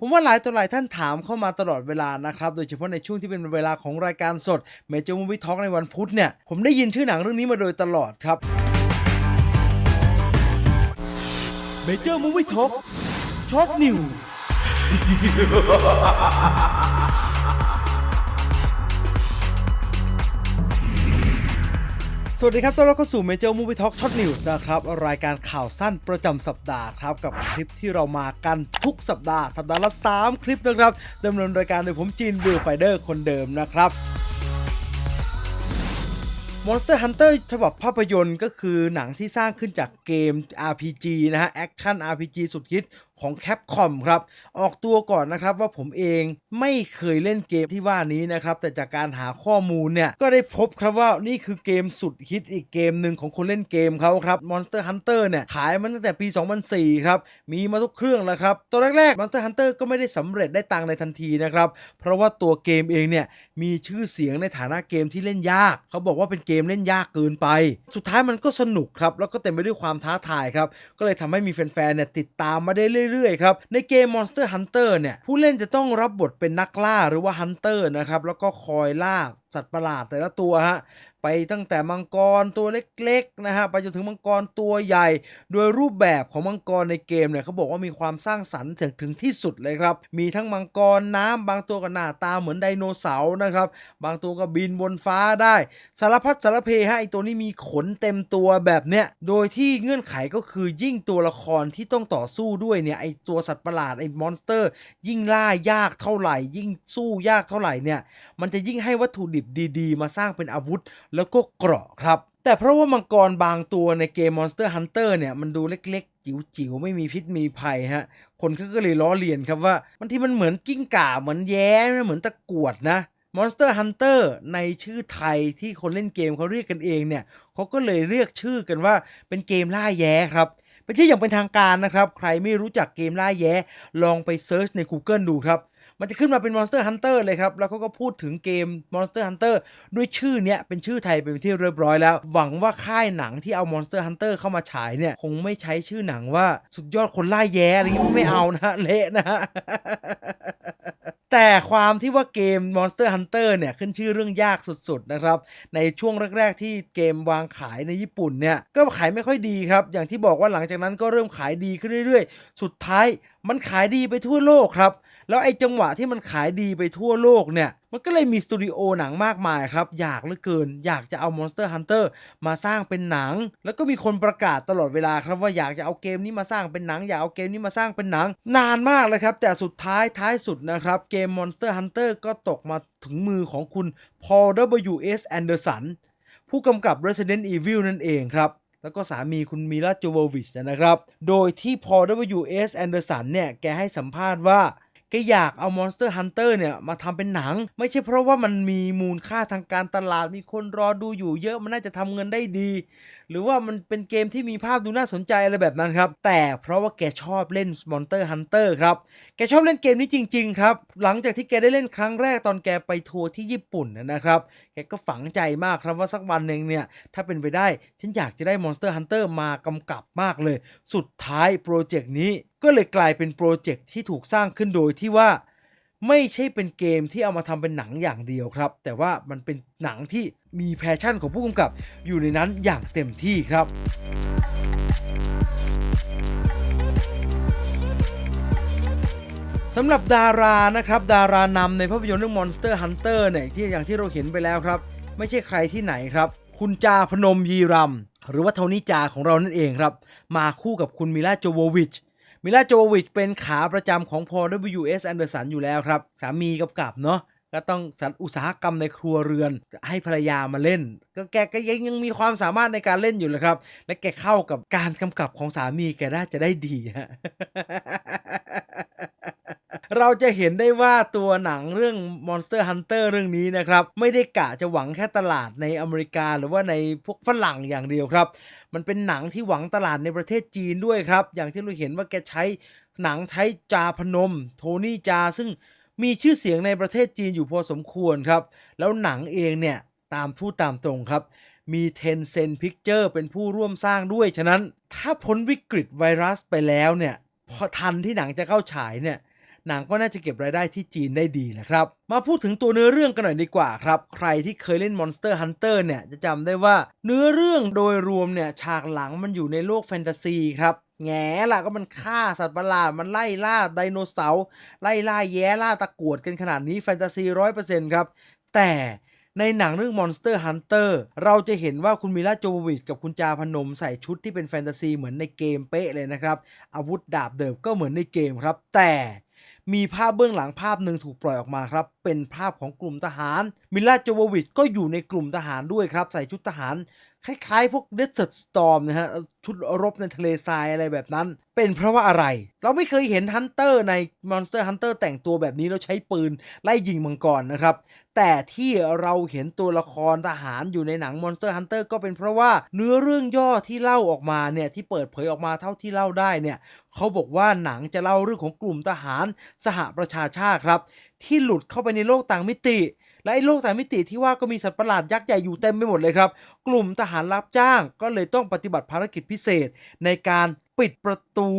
ผมว่าหลายต่อหลายท่านถามเข้ามาตลอดเวลานะครับ โดยเฉพาะในช่วงที่เป็นเวลาของรายการสดเบเชอร์มูบิท็อกในวันพุธเนี่ย ผมได้ยินชื่อหนังเรื่องนี้มาโดยตลอดครับเบเชอร์มูบิท็อกช็อตนิว สวัสดีครับต้อนรับเข้าสู่ Major Movie Talk Short News นะครับ รายการข่าวสั้นประจำสัปดาห์ครับ กับคลิปที่เรามากันทุกสัปดาห์ สัปดาห์ละ 3 คลิปนะครับดำเนินรายการโดยผมจีนบิลไฟเดอร์คนเดิมนะครับ Monster Hunter ฉบับภาพยนตร์ก็คือหนังที่สร้างขึ้นจากเกม RPG นะฮะ แอคชั่น RPG สุดฮิต ของ Capcom ครับ ออกตัวก่อนนะครับว่าผมเองไม่เคยเล่นเกมที่ว่านี้นะครับ แต่จากการหาข้อมูลเนี่ย ก็ได้พบครับว่านี่คือเกมสุดฮิตอีกเกมหนึ่งของคนเล่นเกมเขาครับ Monster Hunter เนี่ย ขายมาตั้งแต่ปี 2004 ครับ มีมาทุกเครื่องแล้วครับตัวแรกๆ Monster Hunter ก็ไม่ได้สำเร็จได้ตังในทันทีนะครับ เพราะว่าตัวเกมเองเนี่ย มีชื่อเสียงในฐานะเกมที่เล่นยาก เขาบอกว่าเป็นเกมเล่นยากเกินไป สุดท้ายมันก็สนุกครับแล้วก็เต็มไปด้วยความท้าทายครับก็เลยทำให้มีแฟนๆเนี่ยติดตามมาได้เรื่อยๆครับ ในเกม Monster Hunter เนี่ย ผู้เล่นจะต้องรับบทเป็นนักล่าหรือว่าฮันเตอร์นะครับ แล้วก็คอยล่าสัตว์ประหลาดแต่ละตัวฮะ ไปตั้งแต่มังกรตัวเล็กๆนะฮะไปจนถึงมังกรตัวใหญ่ โดยรูปแบบของมังกรในเกมเนี่ยเขาบอกว่ามีความสร้างสรรค์ถึงถึงที่สุดเลยครับ มีทั้งมังกรน้ำบางตัวก็หน้าตาเหมือนไดโนเสาร์นะครับ บางตัวก็บินบนฟ้าได้ สารพัดสารเพฮะไอตัวนี้มีขนเต็มตัวแบบเนี้ยโดยที่เงื่อนไขก็คือยิ่งตัวละครที่ต้องต่อสู้ด้วยเนี่ยไอตัวสัตว์ประหลาดไอมอนสเตอร์ ยิ่งล่ายากเท่าไหร่ ยิ่งสู้ยากเท่าไหร่เนี่ยมันจะยิ่งให้วัตถุดิบดี ๆ มาสร้างเป็นอาวุธแล้วก็เกราะครับ แต่เพราะว่ามังกรบางตัวในเกม Monster Hunter เนี่ยมันดูเล็กๆ จิ๋วๆ ไม่มีพิษมีภัยฮะ คนเขาก็เลยล้อเลียนครับว่าบางทีมันเหมือนกิ้งก่า เหมือนแย้เหมือนตะกวดนะ Monster Hunter ในชื่อไทยที่คนเล่นเกมเขาเรียกกันเองเนี่ยเขาก็เลยเรียกชื่อกันว่าเป็นเกมล่าแย้ครับเป็นชื่ออย่างเป็นทางการนะครับ ใครไม่รู้จักเกมล่าแย้ลองไปเซิร์ชใน Google ดูครับ มันจะขึ้นมาเป็น Monster Hunter เลยครับ แล้วเขาก็พูดถึงเกม Monster Hunter ด้วยชื่อเนี้ยเป็นชื่อไทยเป็นที่เรียบร้อยแล้ว หวังว่าค่ายหนังที่เอา Monster Hunter เข้ามาฉายเนี่ย คงไม่ใช้ชื่อหนังว่าสุดยอดคนล่าแย้อะไรอย่างงี้ไม่เอานะเละนะแต่ความที่ว่าเกม Monster Hunter เนี่ย ขึ้นชื่อเรื่องยากสุดๆ นะครับ ในช่วงแรก ๆ ที่เกมวางขายในญี่ปุ่นเนี่ย ก็ขายไม่ค่อยดีครับ อย่างที่บอกว่าหลังจากนั้นก็เริ่มขายดีขึ้นเรื่อยๆ สุดท้ายมันขายดีไปทั่วโลกครับ แล้วไอ้จังหวะที่มันขายดีไปทั่วโลกเนี่ย มันก็เลยมีสตูดิโอหนังมากมายครับ อยากเหลือเกิน อยากจะเอา Monster Hunter มาสร้างเป็นหนัง แล้วก็มีคนประกาศตลอดเวลาครับว่าอยากจะเอาเกมนี้มาสร้างเป็นหนัง อยากเอาเกมนี้มาสร้างเป็นหนัง นานมากเลยครับ แต่สุดท้ายท้ายสุดนะครับเกม Monster Hunter ก็ตกมาถึงมือของคุณ Paul W.S. Anderson ผู้กำกับ Resident Evil นั่นเองครับแล้วก็สามีคุณมิลาโจโววิชนะครับ โดยที่ P W.S. Anderson เนี่ย แกให้สัมภาษณ์ว่า แกอยากเอา Monster Hunter เนี่ยมาทำเป็นหนัง ไม่ใช่เพราะว่ามันมีมูลค่าทางการตลาด มีคนรอดูอยู่เยอะมันน่าจะทำเงินได้ดี หรือว่ามันเป็นเกมที่มีภาพดูน่าสนใจอะไรแบบนั้นครับ แต่เพราะว่าแกชอบเล่น Monster Hunter ครับ แกชอบเล่นเกมนี้จริง ๆ ครับ หลังจากที่แกได้เล่นครั้งแรกตอนแกไปทัวร์ที่ญี่ปุ่นนะครับ แกก็ฝังใจมากครับว่าสักวันหนึ่งเนี่ยถ้าเป็นไปได้ฉันอยากจะได้ Monster Hunter มากำกับมากเลย สุดท้ายโปรเจกต์นี้ก็เลยกลายเป็นโปรเจกต์ที่ถูกสร้างขึ้นโดยที่ว่าไม่ใช่เป็นเกมที่เอามาทำเป็นหนังอย่างเดียวครับ แต่ว่ามันเป็นหนังที่มีแพชชั่นของผู้กำกับ อยู่ในนั้นอย่างเต็มที่ครับสำหรับดารานะครับดารานำในภาพยนตร์เรื่อง Monster Hunter เนี่ยที่อย่างที่เราเห็นไปแล้วครับ ไม่ใช่ใครที่ไหนครับ คุณจาพนมยีรัมหรือว่าโทนี่จาของเรานั่นเองครับ มาคู่กับคุณมิลาโจโววิช มิลาโจวิชเป็นขาประจำของพอ WS แอนเดอร์สันอยู่แล้วครับ สามีกับกับเนาะก็ต้องสันอุตสาหกรรมในครัวเรือน ให้ภรรยามาเล่น ก็แกก็ยังยังมีความสามารถในการเล่นอยู่เลยครับ และแกเข้ากับการกำกับของสามีแกได้จะได้ดีฮะ เราจะเห็นได้ว่าตัวหนังเรื่อง Monster Hunter เรื่องนี้นะครับ ไม่ได้กะจะหวังแค่ตลาดในอเมริกาหรือว่าในพวกฝรั่งอย่างเดียวครับ มันเป็นหนังที่หวังตลาดในประเทศจีนด้วยครับ อย่างที่เราเห็นว่าแกใช้หนังใช้จาพนม โทนี่จา ซึ่งมีชื่อเสียงในประเทศจีนอยู่พอสมควรครับ แล้วหนังเองเนี่ยตามพูดตามตรงครับ มี Tencent Picture เป็นผู้ร่วมสร้างด้วย ฉะนั้นถ้าพ้นวิกฤตไวรัสไปแล้วเนี่ยพอทันที่หนังจะเข้าฉายเนี่ย หนังก็น่าจะเก็บรายได้ที่จีนได้ดีนะครับ มาพูดถึงตัวเนื้อเรื่องกันหน่อยดีกว่าครับ ใครที่เคยเล่น Monster Hunter เนี่ยจะจำได้ว่าเนื้อเรื่องโดยรวมเนี่ยฉากหลังมันอยู่ในโลกแฟนตาซีครับแง่ล่ะก็มันฆ่าสัตว์ประหลาด มันไล่ล่าไดโนเสาร์ไล่ล่าแย้ล่าตะกรวดกันขนาดนี้แฟนตาซีร้อยเปอร์เซ็นต์ครับ แต่ในหนังเรื่อง Monster Hunter เราจะเห็นว่าคุณมิลาโจววิชกับคุณจาพนมใส่ชุดที่เป็นแฟนตาซีเหมือนในเกมเป๊ะเลยนะครับ อาวุธดาบเดิมก็เหมือนในเกมครับ แต่ มีภาพเบื้องหลังภาพหนึ่งถูกปล่อยออกมาครับ เป็นภาพของกลุ่มทหาร มิลาโจโววิชก็อยู่ในกลุ่มทหารด้วยครับ ใส่ชุดทหาร คล้ายๆ พวก Desert Storm นะฮะ ชุดรบในทะเลทรายอะไรแบบนั้น เป็นเพราะว่าอะไร เราไม่เคยเห็นฮันเตอร์ใน Monster Hunter แต่งตัวแบบนี้ แล้วใช้ปืน ไล่ยิงมังกรนะครับ แต่ที่เราเห็นตัวละครทหารอยู่ในหนัง Monster Hunter ก็เป็นเพราะว่าเนื้อเรื่องย่อที่เล่าออกมาเนี่ย ที่เปิดเผยออกมาเท่าที่เล่าได้เนี่ยเขาบอกว่าหนังจะเล่าเรื่องของกลุ่มทหารสหประชาชาติครับ ที่หลุดเข้าไปในโลกต่างมิติ และไอ้โลกต่ามิติที่ว่าก็มีสัตว์ประหลาดยักษ์ใหญ่อยู่เต็มไปหมดเลยครับ กลุ่มทหารรับจ้างก็เลยต้องปฏิบัติภารกิจพิเศษ ในการปิดประตู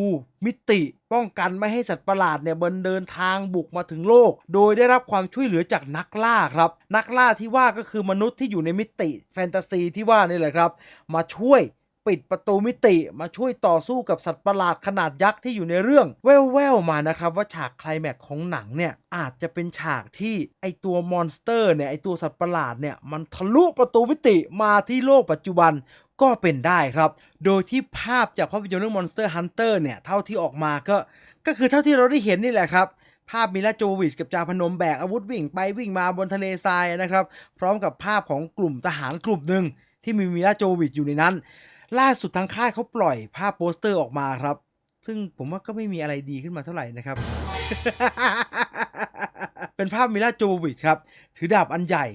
มิติป้องกันไม่ให้สัตว์ประหลาดเนี่ยบนเดินทางบุกมาถึงโลก โดยได้รับความช่วยเหลือจากนักล่าครับ นักล่าที่ว่าก็คือมนุษย์ที่อยู่ในมิติแฟนตาซีที่ว่านี่แหละครับ มาช่วย ปิดประตูมิติมาช่วยต่อสู้กับสัตว์ประหลาดขนาดยักษ์ที่อยู่ในเรื่อง แว่วๆมานะครับว่าฉากไคลแม็กของหนังเนี่ยอาจจะเป็นฉากที่ไอตัวมอนสเตอร์เนี่ยไอตัวสัตว์ประหลาดเนี่ยมันทะลุประตูมิติมาที่โลกปัจจุบันก็เป็นได้ครับ โดยที่ภาพจากภาพยนตร์เรื่อง Monster Hunter เนี่ยเท่าที่ออกมาก็ก็คือเท่าที่เราได้เห็นนี่แหละครับภาพมิลาโจวิชกับจาพนมแบกอาวุธวิ่งไปวิ่งมาบนทะเลทรายนะครับ พร้อมกับภาพของกลุ่มทหารกลุ่มหนึ่งที่มีมิลาโจวิชอยู่ในนั้น ล่าสุดทางค่ายเขาปล่อยภาพโปสเตอร์ออกมาครับ ซึ่งผมว่าก็ไม่มีอะไรดีขึ้นมาเท่าไหร่นะครับ เป็นภาพมิลาโจโววิชครับ ถือดาบอันใหญ่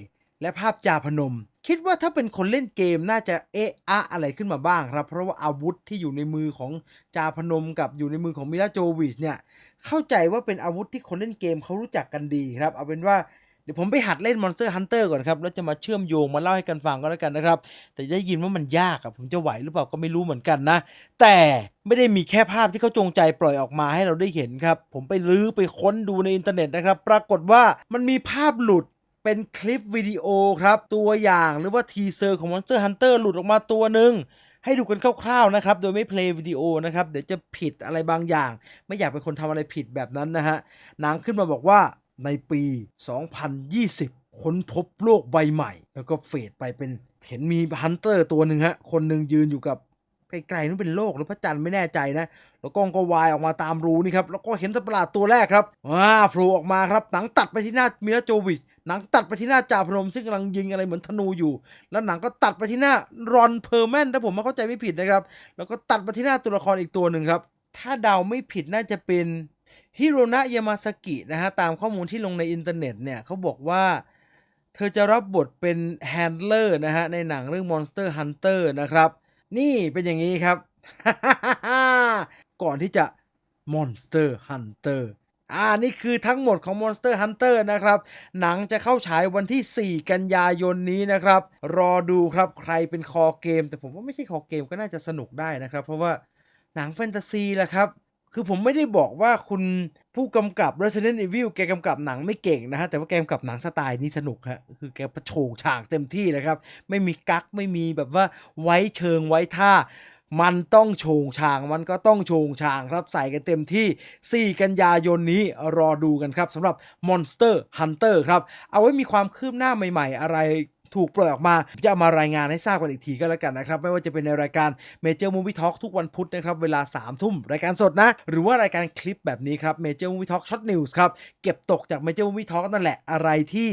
และภาพจาพนม คิดว่าถ้าเป็นคนเล่นเกมน่าจะเอะอะอะไรขึ้นมาบ้างครับ เพราะว่าอาวุธที่อยู่ในมือของจาพนมกับอยู่ในมือของมิลาโจวิชเนี่ย เข้าใจว่าเป็นอาวุธที่คนเล่นเกมเขารู้จักกันดีครับ เอาเป็นว่า เดี๋ยวผมไปหัดเล่น Monster Hunter ก่อนครับ แล้วจะมาเชื่อมโยงมาเล่าให้กันฟังก็แล้วกันนะครับ แต่ได้ยินว่ามันยากอะผมจะไหวหรือเปล่าก็ไม่รู้เหมือนกันนะ แต่ไม่ได้มีแค่ภาพที่เขาจงใจปล่อยออกมาให้เราได้เห็นครับ ผมไปลื้อไปค้นดูในอินเทอร์เน็ตนะครับ ปรากฏว่ามันมีภาพหลุดเป็นคลิปวิดีโอครับ ตัวอย่างหรือว่าทีเซอร์ของ Monster Hunter หลุดออกมาตัวหนึ่งให้ดูกันคร่าวๆนะครับ โดยไม่เพลย์วิดีโอนะครับ เดี๋ยวจะผิดอะไรบางอย่าง ไม่อยากเป็นคนทำอะไรผิดแบบนั้นนะฮะนังขึ้นมาบอกว่า ในปี 2020 ค้นพบโลกใบใหม่ แล้วก็เฟดไปเป็นเห็นมีฮันเตอร์ตัวหนึ่งฮะ คนหนึ่งยืนอยู่กับไกลๆนั่นเป็นโลกหรือพระจันทร์ไม่แน่ใจนะ แล้วกล้องก็วายออกมาตามรูนี่ครับ แล้วก็เห็นสัตว์ประหลาดตัวแรกครับว้าโผล่ออกมาครับ หนังตัดไปที่หน้ามิลาโจวิช หนังตัดไปที่หน้าจ่าพนมซึ่งกำลังยิงอะไรเหมือนธนูอยู่ แล้วหนังก็ตัดไปที่หน้ารอนเพอร์แมนถ้าผมไม่เข้าใจไม่ผิดนะครับ แล้วก็ตัดไปที่หน้าตัวละครอีกตัวหนึ่งครับ ถ้าเดาไม่ผิดน่าจะเป็น ฮิโรนะยามาสกินะฮะตามข้อมูลที่ลงในอินเทอร์เน็ตเนี่ยเขาบอกว่าเธอจะรับบทเป็นแฮนด์เลอร์นะฮะในหนังเรื่อง Monster Hunter นะครับ นี่เป็นอย่างนี้ครับ ก่อนที่จะ Monster Hunter อ่า นี่คือทั้งหมดของ Monster Hunter นะครับ หนังจะเข้าฉายวันที่ 4 กันยายนนี้นะครับ รอดูครับใครเป็นคอเกม แต่ผมว่าไม่ใช่คอเกมก็น่าจะสนุกได้นะครับ เพราะว่าหนังแฟนตาซีแหละครับ คือผมไม่ได้บอกว่าคุณผู้กำกับ Resident Evil แกกำกับหนังไม่เก่งนะฮะ แต่ว่าแกกำกับหนังสไตล์นี้สนุกฮะ คือแกประโฉงฉากเต็มที่เลยครับ ไม่มีกักไม่มีแบบว่าไว้เชิงไว้ท่า มันต้องโชงชาง มันก็ต้องโชงชางครับใส่กันเต็มที่ 4 กันยายนนี้รอดูกันครับสำหรับ Monster Hunter ครับ เอาไว้มีความคืบหน้าใหม่ ๆ อะไร ถูกปล่อยออกมาจะเอามารายงานให้ทราบกันอีกทีก็แล้วกันนะครับ ไม่ว่าจะเป็นในรายการ Major Movie Talk ทุกวันพุธนะครับ เวลา3ทุ่ม รายการสดนะ หรือว่ารายการคลิปแบบนี้ครับ Major Movie Talk Short News ครับ เก็บตกจาก Major Movie Talk นั่นแหละอะไรที่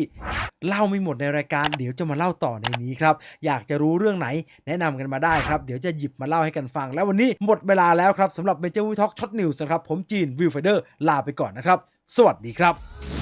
เล่าไม่หมดในรายการ เดี๋ยวจะมาเล่าต่อในนี้ครับ อยากจะรู้เรื่องไหนแนะนำกันมาได้ครับ เดี๋ยวจะหยิบมาเล่าให้กันฟัง แล้ววันนี้หมดเวลาแล้วครับสำหรับ Major Movie Talk Short News นะครับผมจีนวิวไฟเดอร์ลาไปก่อนนะครับ สวัสดีครับ